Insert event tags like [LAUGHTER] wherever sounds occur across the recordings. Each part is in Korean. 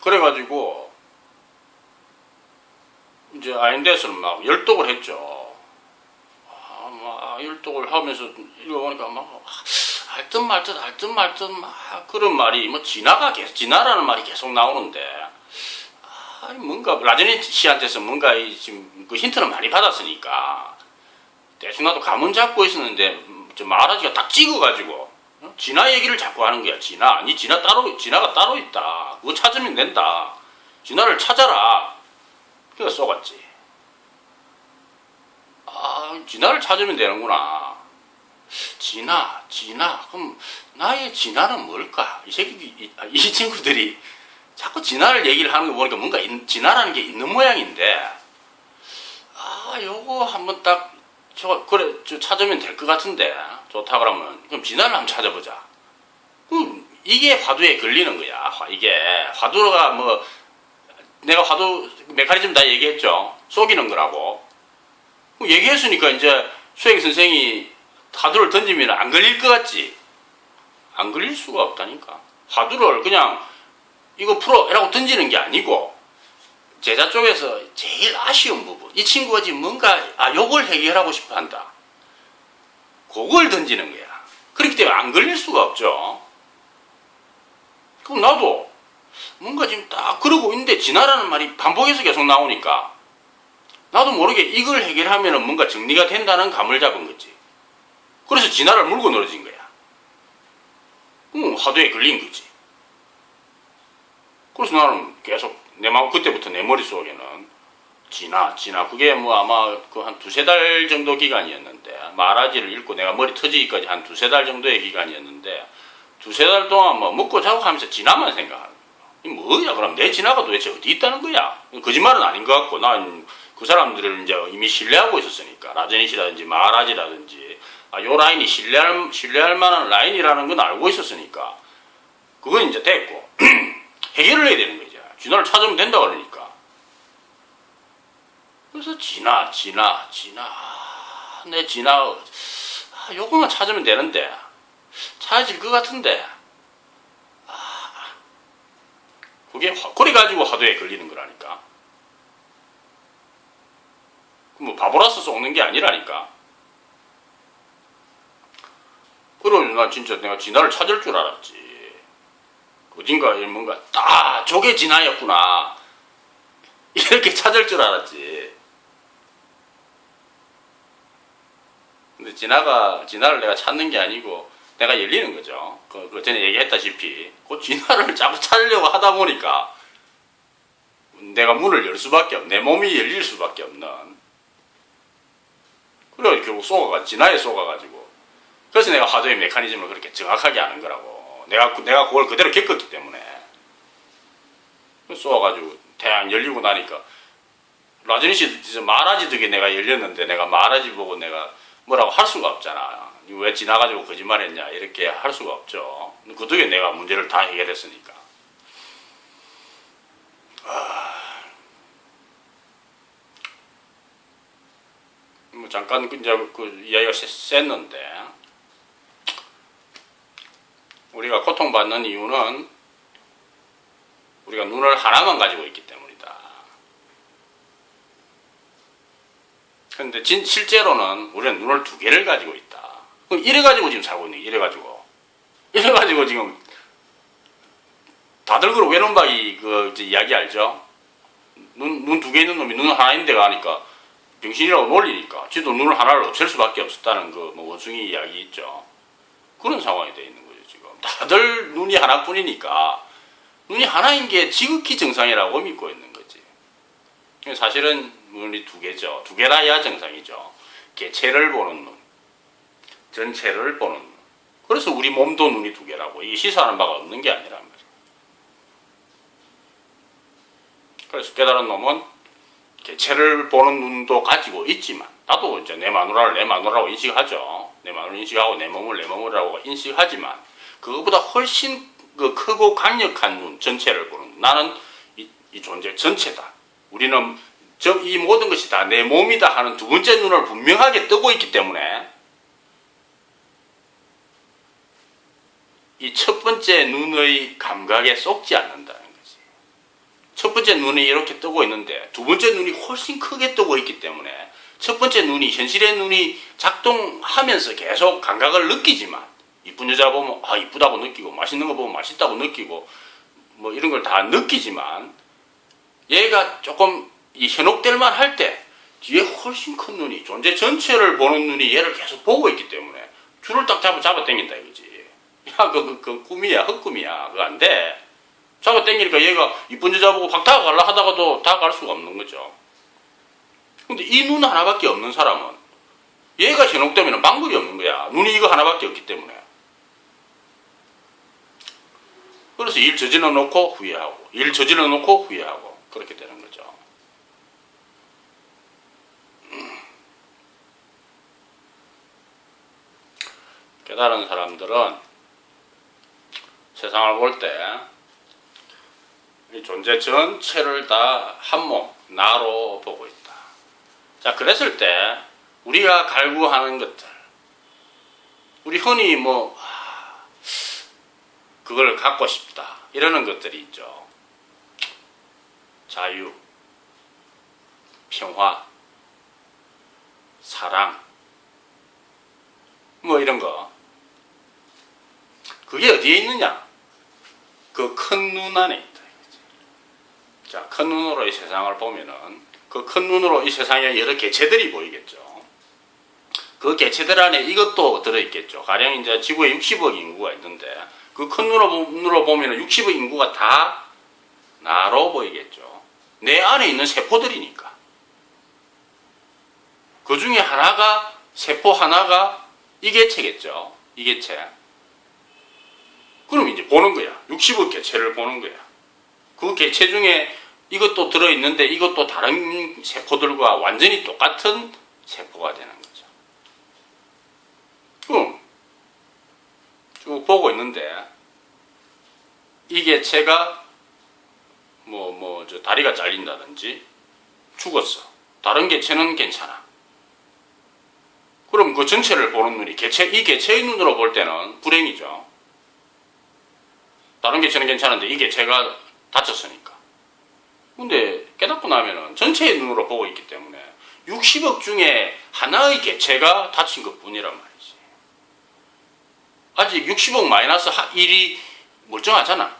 그래가지고 이제 아인데스는 막 열독을 했죠. 아, 막 열독을 하면서 읽어보니까 막 알듯 말듯 알듯 말듯 막 그런 말이 뭐 계속 진화라는 말이 계속 나오는데 아, 뭔가 라제니 씨한테서 뭔가 이 지금 그 힌트는 많이 받았으니까 대충 나도 감은 잡고 있었는데 말하지가 딱 찍어가지고 어? 진화 얘기를 자꾸 하는 거야. 진화. 아니 진화 따로 진화가 따로 있다. 그거 찾으면 된다. 진화를 찾아라. 그래서 쏘갔지. 아 진화를 찾으면 되는구나. 진화, 진화. 그럼 나의 진화는 뭘까? 이 새끼 이, 이 친구들이 자꾸 진화를 얘기를 하는 거 보니까 뭔가 있- 진화라는 게 있는 모양인데 아 요거 한번 딱 저 그래 저 찾으면 될 것 같은데 좋다 그러면 그럼 진화를 한번 찾아보자. 그럼 이게 화두에 걸리는 거야. 화- 이게 화두가 뭐 내가 화두 메커니즘 다 얘기했죠. 속이는 거라고. 얘기했으니까 이제 수행 선생이 화두를 던지면 안 걸릴 것 같지? 안 걸릴 수가 없다니까. 화두를 그냥 이거 풀어라고 던지는 게 아니고 제자 쪽에서 제일 아쉬운 부분. 이 친구가 지금 뭔가 아 요걸 해결하고 싶어 한다. 그걸 던지는 거야. 그렇기 때문에 안 걸릴 수가 없죠. 그럼 나도 뭔가 지금 딱 그러고 있는데 진화라는 말이 반복해서 계속 나오니까 나도 모르게 이걸 해결하면 뭔가 정리가 된다는 감을 잡은 거지. 그래서 진화를 물고 늘어진 거야. 응, 화두에 걸린 거지. 그래서 나는 계속 내 마음 그때부터 내 머릿속에는 진화, 진화. 그게 뭐 아마 그 한 두세 달 정도 기간이었는데 말아지를 읽고 내가 머리 터지기까지 한 두세 달 정도의 기간이었는데 두세 달 동안 뭐 먹고 자고 하면서 진화만 생각하는 거야. 이 뭐야? 그럼 내 진화가 도대체 어디 있다는 거야? 거짓말은 아닌 것 같고 난 그 사람들을 이제 이미 신뢰하고 있었으니까 라제닛이라든지 마라지라든지 아, 요 라인이 신뢰할, 신뢰할 만한 라인이라는 건 알고 있었으니까 그건 이제 됐고 [CLEARS THROAT] 해결을 해야 되는 거죠. 진화를 찾으면 된다 그러니까. 그래서 진화, 진화, 진화. 아, 내 진화, 아, 요거만 찾으면 되는데 찾아질 것 같은데. 아, 그게 화- 그래 가지고 화두에 걸리는 거라니까. 그뭐 바보라서 속는 게 아니라니까. 그럼 나 진짜 내가 진화를 찾을 줄 알았지. 어딘가 뭔가 딱 저게 진화였구나. [LAUGHS] 이렇게 찾을 줄 알았지. 근데 진화가 진화를 내가 찾는 게 아니고 내가 열리는 거죠. 그, 그 전에 얘기했다시피 그 진화를 [LAUGHS] 자꾸 찾으려고 하다 보니까 내가 문을 열 수밖에 없, 내 몸이 열릴 수밖에 없는. 그래 결국 쏘가가 진화에 쏘가가지고 그래서 내가 화두의 메커니즘을 그렇게 정확하게 아는 거라고. 내가 그- 내가 그걸 그대로 겪었기 때문에 쏘아가지고 대안 열리고 나니까 라전이 씨 말하지 득에 내가 열렸는데 내가 말하지 보고 내가 뭐라고 할 수가 없잖아. 왜 지나가지고 거짓말했냐 이렇게 할 수가 없죠. 그 덕에 내가 문제를 다 해결했으니까. 아, 뭐 잠깐 그 이제 그 이야기가 셌- 셌는데 우리가 고통받는 이유는 우리가 눈을 하나만 가지고 있기 때문이다. 그런데 진, 실제로는 우리는 눈을 두 개를 가지고 있다. 그럼 이래 가지고 지금 살고 있는 거야, 이래 가지고. 이래 가지고 지금 다들 그 외눈박이 그 이야기 알죠? 눈, 눈 두 개 있는 놈이 눈 하나인데 가니까 병신이라고 놀리니까 지도 눈을 하나를 없앨 수밖에 없었다는 그 뭐 원숭이 이야기 있죠. 그런 상황이 돼 있는 지금. 다들 눈이 하나뿐이니까 눈이 하나인 게 지극히 정상이라고 믿고 있는 거지. 사실은 눈이 두 개죠. 두 개라야 정상이죠. 개체를 보는 눈, 전체를 보는 눈. 그래서 우리 몸도 눈이 두 개라고. 이게 시사하는 바가 없는 게 아니란 말이야. 그래서 깨달은 놈은 개체를 보는 눈도 가지고 있지만 나도 이제 내 마누라를 내 마누라고 인식하죠. 내 마누라 인식하고 내 몸을 내 몸이라고 인식하지만 그거보다 훨씬 그 크고 강력한 눈 전체를 보는 눈. 나는 이, 이 존재 전체다. 우리는 저 이 모든 것이 다 내 몸이다 하는 두 번째 눈을 분명하게 뜨고 있기 때문에 이 첫 번째 눈의 감각에 속지 않는다는 거지. 첫 번째 눈이 이렇게 뜨고 있는데 두 번째 눈이 훨씬 크게 뜨고 있기 때문에 첫 번째 눈이 현실의 눈이 작동하면서 계속 감각을 느끼지만 이쁜 여자 보면 아 이쁘다고 느끼고 맛있는 거 보면 맛있다고 느끼고 뭐 이런 걸 다 느끼지만 얘가 조금 이 현혹될 만할 때 뒤에 훨씬 큰 눈이 존재 전체를 보는 눈이 얘를 계속 보고 있기 때문에 줄을 딱 잡아 잡아 당긴다 이거지. 야, 그, 그, 그 꿈이야, 헛꿈이야. 그거 안 돼. 잡아 당기니까 얘가 이쁜 여자 보고 박 다가갈라 하다가도 다가갈 수가 없는 거죠. 근데 이 눈 하나밖에 없는 사람은 얘가 현혹되면 방법이 없는 거야. 눈이 이거 하나밖에 없기 때문에. 그래서 일 저질러 놓고 후회하고, 일 저질러 놓고 후회하고, 그렇게 되는 거죠. 깨달은 사람들은 세상을 볼 때 이 존재 전체를 다 한 몸, 나로 보고 있다. 자, 그랬을 때 우리가 갈구하는 것들, 우리 흔히 뭐 아, 그걸 갖고 싶다 이러는 것들이 있죠. 자유, 평화, 사랑, 뭐 이런 거. 그게 어디에 있느냐? 그 큰 눈 안에 있다. 자, 큰 눈으로 이 세상을 보면은 그 큰 눈으로 이 세상에 여러 개체들이 보이겠죠. 그 개체들 안에 이것도 들어있겠죠. 가령 이제 지구에 60억 인구가 있는데 그 큰 눈으로 보면 60억 인구가 다 나로 보이겠죠. 내 안에 있는 세포들이니까. 그 중에 하나가 세포 하나가 이 개체겠죠. 이 개체. 그럼 이제 보는 거야. 60억 개체를 보는 거야. 그 개체 중에 이것도 들어있는데 이것도 다른 세포들과 완전히 똑같은 세포가 되는 거죠. 그럼 쭉 보고 있는데 이 개체가 뭐 뭐 저 다리가 잘린다든지 죽었어. 다른 개체는 괜찮아. 그럼 그 전체를 보는 눈이 개체 이 개체의 눈으로 볼 때는 불행이죠. 다른 개체는 괜찮은데 이 개체가 다쳤으니까. 근데 깨닫고 나면은 전체의 눈으로 보고 있기 때문에 60억 중에 하나의 개체가 다친 것 뿐이란 말이지. 아직 60억 마이너스 1이 멀쩡하잖아.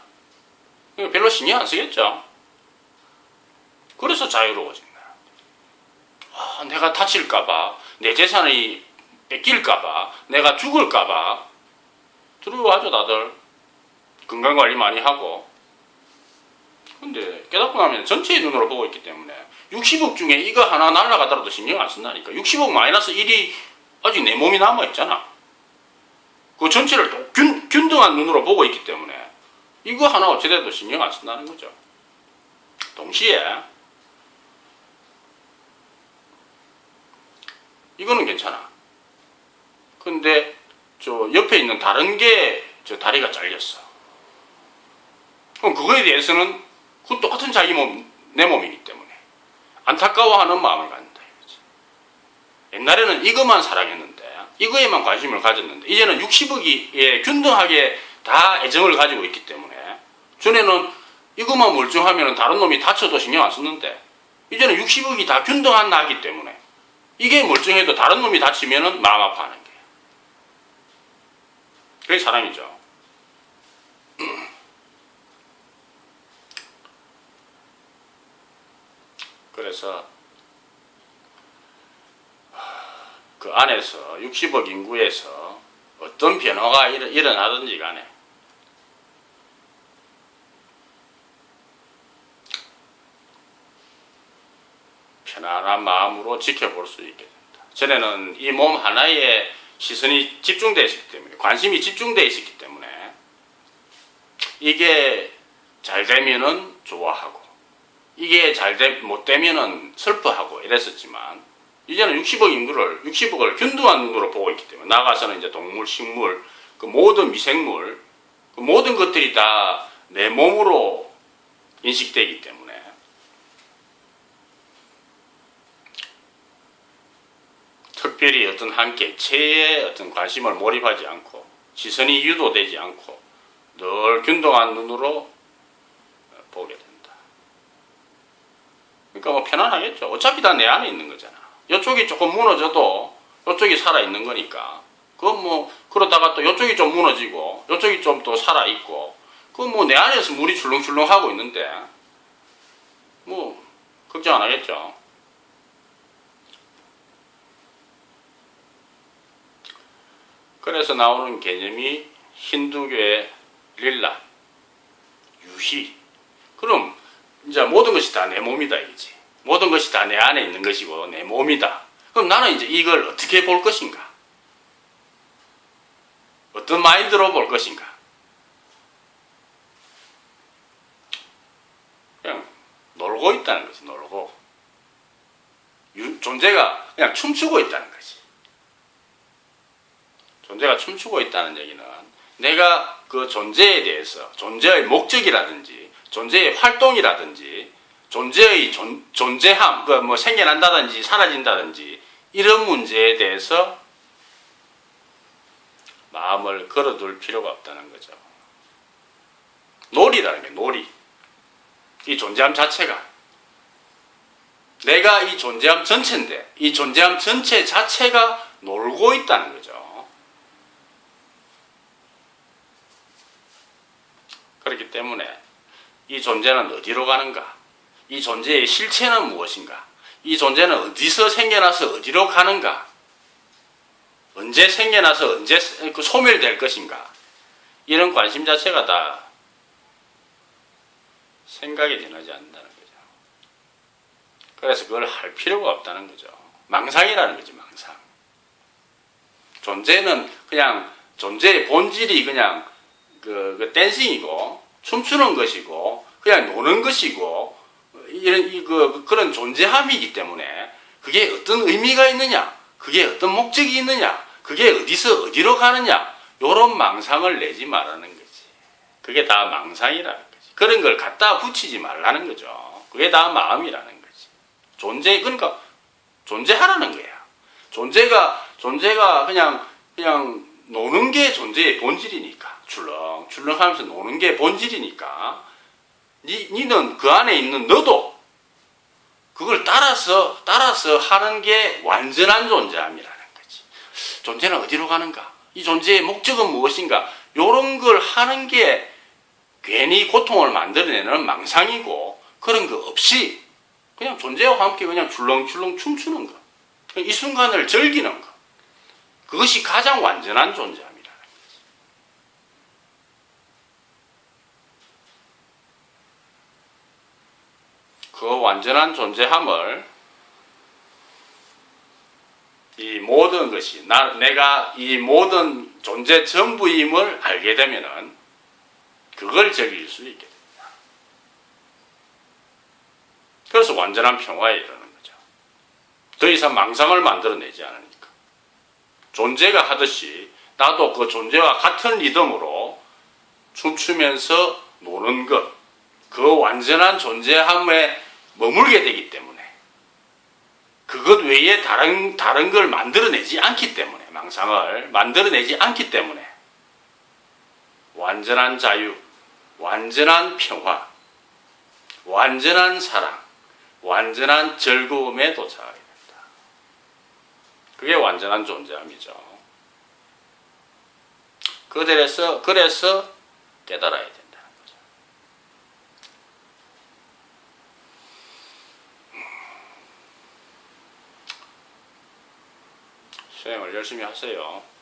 별로 신경 안 쓰겠죠. 그래서 자유로워진 거야. 아, 내가 다칠까봐, 내 재산이 뺏길까봐, 내가 죽을까봐 두려워하죠, 다들. 건강관리 많이 하고. 근데 깨닫고 나면 전체의 눈으로 보고 있기 때문에 60억 중에 이거 하나 날아가더라도 신경 안 쓴다니까. 60억 마이너스 1이 아직 내 몸이 남아있잖아. 그 전체를 또 균, 균등한 눈으로 보고 있기 때문에 이거 하나 어찌돼도 신경 안 쓴다는 거죠. 동시에 이거는 괜찮아. 근데 저 옆에 있는 다른 게 저 다리가 잘렸어. 그럼 그거에 대해서는 그 똑같은 자기 몸, 내 몸이기 때문에 안타까워하는 마음을 갖는다. 옛날에는 이것만 사랑했는데 이거에만 관심을 가졌는데 이제는 60억이 예, 균등하게 다 애정을 가지고 있기 때문에 전에는 이것만 멀쩡하면 다른 놈이 다쳐도 신경 안 썼는데 이제는 60억이 다 균등한 나기 때문에 이게 멀쩡해도 다른 놈이 다치면 마음 아파하는 거예요. 그게 사람이죠. [CLEARS THROAT] 그래서 그 안에서 60억 인구에서 어떤 변화가 일- 일어나든지 간에 편안한 마음으로 지켜볼 수 있게 된다. 전에는 이 몸 하나에 시선이 집중되어 있기 때문에 관심이 집중되어 있었기 때문에 이게 잘 되면은 좋아하고 이게 잘 못 되면은 슬퍼하고 이랬었지만 이제는 60억 인구를 60억을 균등한 눈으로 보고 있기 때문에 나가서는 이제 동물, 식물, 그 모든 미생물, 그 모든 것들이 다 내 몸으로 인식되기 때문에 특별히 어떤 한 개체에 어떤 관심을 몰입하지 않고 시선이 유도되지 않고 늘 균등한 눈으로 보게 된다. 그러니까 뭐 편안하겠죠. 어차피 다 내 안에 있는 거잖아. 이쪽이 조금 무너져도 이쪽이 살아 있는 거니까. 그건 뭐 그러다가 또 이쪽이 좀 무너지고 이쪽이 좀 또 살아 있고 그건 뭐 내 안에서 물이 출렁출렁 하고 있는데 뭐 걱정 안 하겠죠. 그래서 나오는 개념이 힌두교의 릴라, 유희. 그럼 이제 모든 것이 다 내 몸이다 이거지. 모든 것이 다 내 안에 있는 것이고 내 몸이다. 그럼 나는 이제 이걸 어떻게 볼 것인가? 어떤 마인드로 볼 것인가? 그냥 놀고 있다는 거지, 놀고. 유- 존재가 그냥 춤추고 있다는 거지. 존재가 춤추고 있다는 얘기는 내가 그 존재에 대해서 존재의 목적이라든지 존재의 활동이라든지 존재의 존, 존재함, 그뭐 생겨난다든지 사라진다든지 이런 문제에 대해서 마음을 걸어둘 필요가 없다는 거죠. 놀이라는 게 놀이. 이 존재함 자체가 내가 이 존재함 전체인데 이 존재함 전체 자체가 놀고 있다는 거죠. 그렇기 때문에 이 존재는 어디로 가는가? 이 존재의 실체는 무엇인가? 이 존재는 어디서 생겨나서 어디로 가는가? 언제 생겨나서 언제 그 소멸될 것인가? 이런 관심 자체가 다 생각에 지나지 않는다는 거죠. 그래서 그걸 할 필요가 없다는 거죠. 망상이라는 거지, 망상. 존재는 그냥 존재의 본질이 그냥 그, 그 댄싱이고 춤추는 것이고 그냥 노는 것이고 이런 이그 그런 존재함이기 때문에 그게 어떤 의미가 있느냐, 그게 어떤 목적이 있느냐, 그게 어디서 어디로 가느냐 요런 망상을 내지 말라는 거지. 그게 다 망상이라는 거지. 그런 걸 갖다 붙이지 말라는 거죠. 그게 다 마음이라는 거지. 존재 그러니까 존재하라는 거야. 존재가 존재가 그냥 그냥 노는 게 존재의 본질이니까 출렁 출렁하면서 노는 게 본질이니까 니 니는 그 안에 있는 너도 그걸 따라서 따라서 하는 게 완전한 존재함이라는 거지. 존재는 어디로 가는가? 이 존재의 목적은 무엇인가? 요런 걸 하는 게 괜히 고통을 만들어내는 망상이고 그런 거 없이 그냥 존재와 함께 그냥 출렁출렁 춤추는 거. 이 순간을 즐기는 거. 그것이 가장 완전한 존재함이라는 거지. 그 완전한 존재함을 이 모든 것이 나, 내가 이 모든 존재 전부임을 알게 되면은 그걸 즐길 수 있게 됩니다. 그래서 완전한 평화에 이르는 거죠. 더 이상 망상을 만들어내지 않으니까. 존재가 하듯이 나도 그 존재와 같은 리듬으로 춤추면서 노는 것, 그 완전한 존재함에 머물게 되기 때문에 그것 외에 다른 다른 걸 만들어내지 않기 때문에 망상을 만들어내지 않기 때문에 완전한 자유, 완전한 평화, 완전한 사랑, 완전한 즐거움에 도착하게 됩니다. 그게 완전한 존재함이죠. 그들에서 그래서 깨달아야 된다는 거죠. 수행을 열심히 하세요.